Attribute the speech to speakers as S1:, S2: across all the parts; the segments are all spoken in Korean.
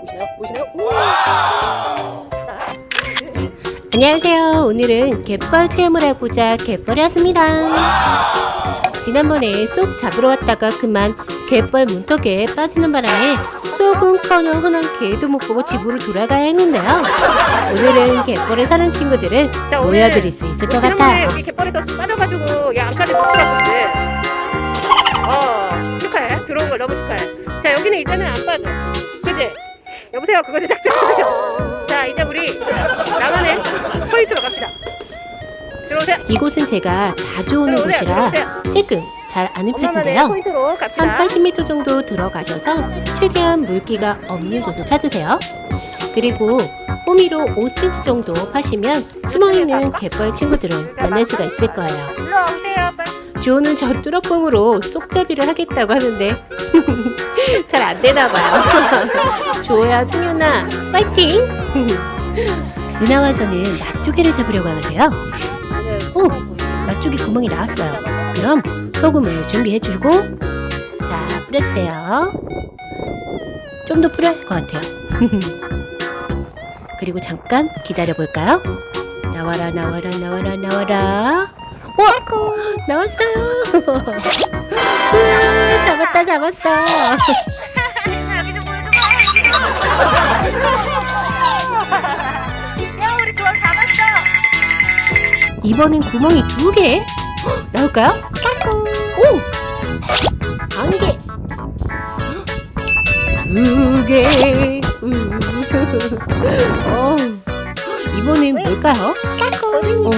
S1: 보시나요? 보시나요?
S2: 안녕하세요. 오늘은 갯벌 체험을 하고자 갯벌에 왔습니다. 지난번에 쏙 잡으러 왔다가 그만 갯벌 문턱에 빠지는 바람에 쏙은커녕 흔한 개도 못 보고 집으로 돌아가야 했는데요. 오늘은 갯벌에 사는 친구들을
S1: 자, 오늘
S2: 보여드릴 수 있을 것
S1: 지난번에
S2: 같아요.
S1: 여기 갯벌에서 빠져가지고 야 안까지 못 들어갔었지. 어 축하해. 들어온 걸 너무 축하해. 자 여기는 이제는 안 빠져. 그지? 여보세요. 그것이 작전이세요. 자 이제 우리 나가는 포인트로 갑시다. 들어오세요.
S2: 이곳은 제가 자주 오는
S1: 들어오세요.
S2: 곳이라
S1: 들어오세요.
S2: 조금 잘 아는 편인데요.
S1: 포인트로
S2: 한
S1: 갑시다.
S2: 80m 정도 들어가셔서 최대한 물기가 없는 곳을 찾으세요. 그리고 호미로 5cm 정도 파시면 숨어있는 갯벌 친구들을 만날 수가 있을 거예요. 조는 저 뚜러뻥으로 쏙잡이를 하겠다고 하는데 잘 안 되나 봐요. 조야, 승현아, 파이팅! 누나와 저는 맛조개를 잡으려고 하는데요. 오! 맛조개 구멍이 나왔어요. 그럼 소금을 준비해 주고 자 뿌려주세요. 좀 더 뿌려야 할 것 같아요. 그리고 잠깐 기다려 볼까요? 나와라 나와라 나와라 나와라. 와 나왔어요. 우와, 잡았다 잡았어.
S1: 야 우리 그거 잡았어.
S2: 이번엔 구멍이 두 개. 헉, 나올까요? 오! 한 개. 두 개. 우. 어. 이번엔 뭘까요? 어?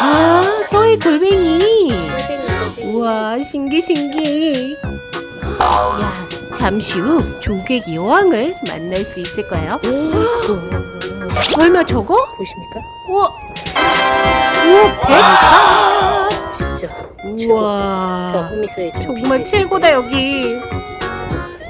S2: 아, 서해 골뱅이. 우와, 신기 신기. 야, 잠시 후 조개 여왕을 만날 수 있을 거예요. 설마 저거?
S1: 보십니까?
S2: 우와. 우와, 백화. 우와.
S1: 호미스의
S2: 정말 최고다 여기.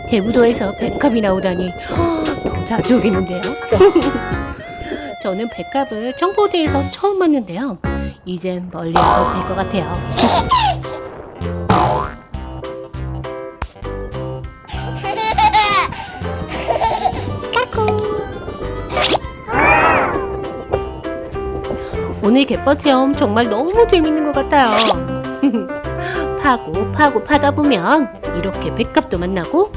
S2: 대부도에서 백합이 나오다니 더 자주 오겠는데요. 저는 백합을 청포대에서 처음 봤는데요. 이젠 멀리 안 될 것 같아요. 오늘 갯벌 체험 정말 너무 재밌는 것 같아요. 파고 파고 파다 보면 이렇게 백합도 만나고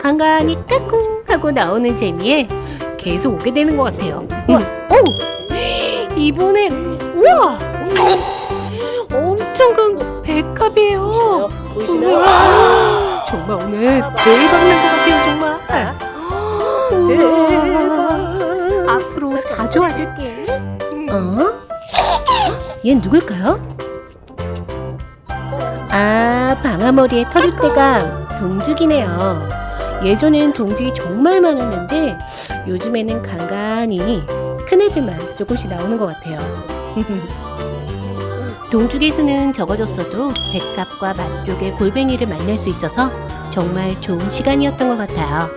S2: 간간히 까꿍 하고 나오는 재미에 계속 오게 되는 것 같아요. 오! 이번엔 우와! 엄청 큰 백합이에요.
S1: 보이시나요?
S2: 우와! 정말 오늘 대박 난것 같아요 정말. 우와! 앞으로 자주 와줄게. 어? 얜 누굴까요? 아, 방아머리에 털릴때가 동죽이네요. 예전엔 동죽이 정말 많았는데 요즘에는 간간히 큰 애들만 조금씩 나오는 것 같아요. 동죽의 수는 적어졌어도 백합과 맛쪽의 골뱅이를 만날 수 있어서 정말 좋은 시간이었던 것 같아요.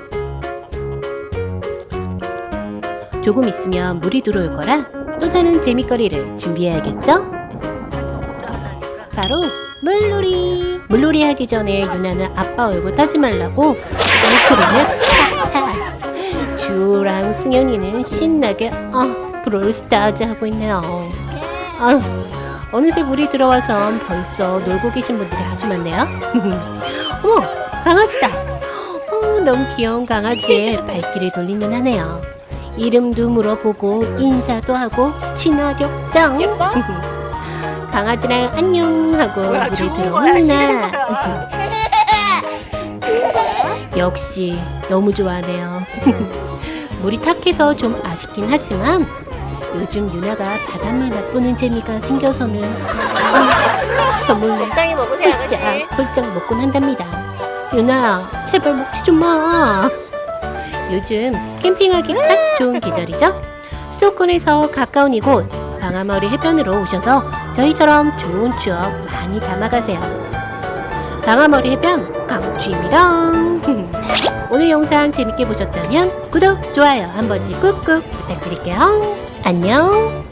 S2: 조금 있으면 물이 들어올 거라 또 다른 재미거리를 준비해야겠죠? 바로 물놀이. 물놀이 하기 전에 유나는 아빠 얼굴 따지 말라고 뭉크리는 주랑 승현이는 신나게 어 브롤스타즈 하고 있네요. 아 어느새 물이 들어와서 벌써 놀고 계신 분들이 아주 많네요. 어머 강아지다. 어, 너무 귀여운 강아지에 발길을 돌리면 하네요. 이름도 물어보고 인사도 하고 친화력 짱. 강아지랑 안녕 하고
S1: 뭐야
S2: 물에
S1: 좋은 거야 싫은
S2: 들어오나
S1: 거야. 좋은 거야?
S2: 역시 너무 좋아하네요. 물이 탁해서 좀 아쉽긴 하지만 요즘 유나가 바닷물 맛보는 재미가 생겨서는 아, 저 몰래
S1: 적당히 먹으세요 아가씨.
S2: 홀짝 홀짝 먹곤 한답니다. 유나야 제발 먹지 좀 마. 요즘 캠핑하기 딱 좋은 계절이죠? 수도권에서 가까운 이곳 방아머리 해변으로 오셔서 저희처럼 좋은 추억 많이 담아가세요. 방아머리 해변 강추입니다. 오늘 영상 재밌게 보셨다면 구독, 좋아요 한 번씩 꾹꾹 부탁드릴게요. 안녕.